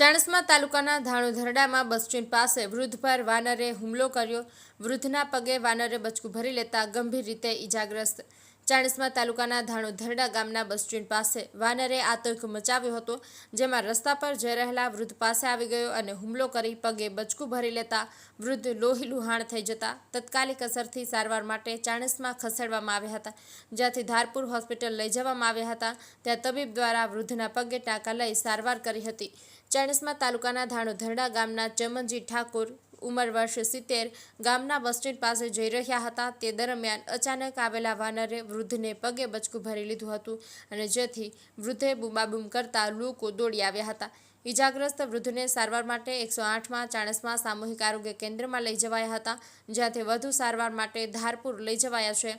ચાણસ્મા તાલુકાના ધાણોધરડામાં bus stand પાસે વૃદ્ધ પર વાનરે હુમલો કર્યો. વૃદ્ધના પગે વાનરે બચકું ભરી લેતા ગંભીર રીતે ઈજાગ્રસ્ત ચાણસ્મા તાલુકાના ધાણોધરડા ગામના બસ સ્ટેન્ડ પાસે વાનરે આતંક મચાવ્યો હતો, જેમાં રસ્તા પર જઈ રહેલા વૃદ્ધ પાસે આવી ગયો અને હુમલો કરી પગે બચકું ભરી લેતા વૃદ્ધ લોહી લુહાણ થઈ જતા તત્કાલિક અસરથી સારવાર માટે ચાણસ્મા ખસેડવામાં આવ્યા હતા. જ્યાંથી ધારપુર હોસ્પિટલ લઈ જવામાં આવ્યા હતા, ત્યાં તબીબ દ્વારા વૃદ્ધના પગે ટાંકા લઈ સારવાર કરી હતી. ચાણસ્મા તાલુકાના ધાણોધરડા ગામના ચમનજી ઠાકોર ઉંમર વર્ષ સિત્તેર ગામના બસ સ્ટેન્ડ પાસે જઈ રહ્યા હતા. તે દરમિયાન અચાનક આવેલા વાનરે વૃદ્ધને પગે બચકું ભરી લીધું હતું અને જેથી વૃદ્ધે બૂમાબૂમ કરતા લોકો દોડી આવ્યા હતા. ઈજાગ્રસ્ત વૃદ્ધને સારવાર માટે એકસો આઠમાં ચાણસમાં સામૂહિક આરોગ્ય કેન્દ્રમાં લઈ જવાયા હતા, જ્યાંથી વધુ સારવાર માટે ધારપુર લઈ જવાયા છે.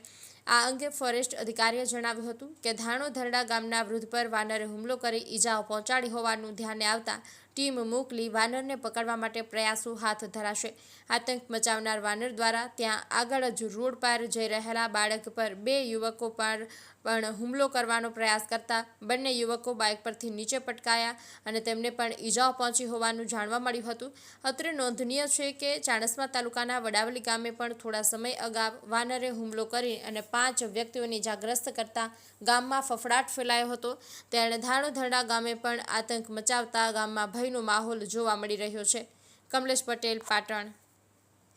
આ અંગે ફોરેસ્ટ અધિકારીએ જણાવ્યું હતું કે ધાણોધરડા ગામના વૃદ્ધ પર વાનરે હુમલો કરી ઈજાઓ પહોંચાડી હોવાનું ધ્યાને આવતા ટીમ મોકલી વાનરને પકડવા માટે પ્રયાસો હાથ ધરાશે. આતંક મચાવનાર વાનર દ્વારા ત્યાં આગળ જ રોડ પર જઈ રહેલા બાળક પર બે યુવકો પર પણ હુમલો કરવાનો પ્રયાસ કરતા બંને યુવકો બાઇક પરથી નીચે પટકાયા અને તેમને પણ ઈજાઓ પહોંચી હોવાનું જાણવા મળ્યું હતું. અત્રે નોંધનીય છે કે ચાણસ્મા તાલુકાના વડાવલી ગામે પણ થોડા સમય અગાઉ વાનરે હુમલો કરી અને પાંચ વ્યક્તિઓને ઇજાગ્રસ્ત કરતા ગામમાં ફફડાટ ફેલાયો હતો. તેણે ધાણોધરડા ગામે પણ આતંક મચાવતા ગામમાં ભયનો માહોલ જોવા મળી રહ્યો છે. કમલેશ પટેલ પાટણ.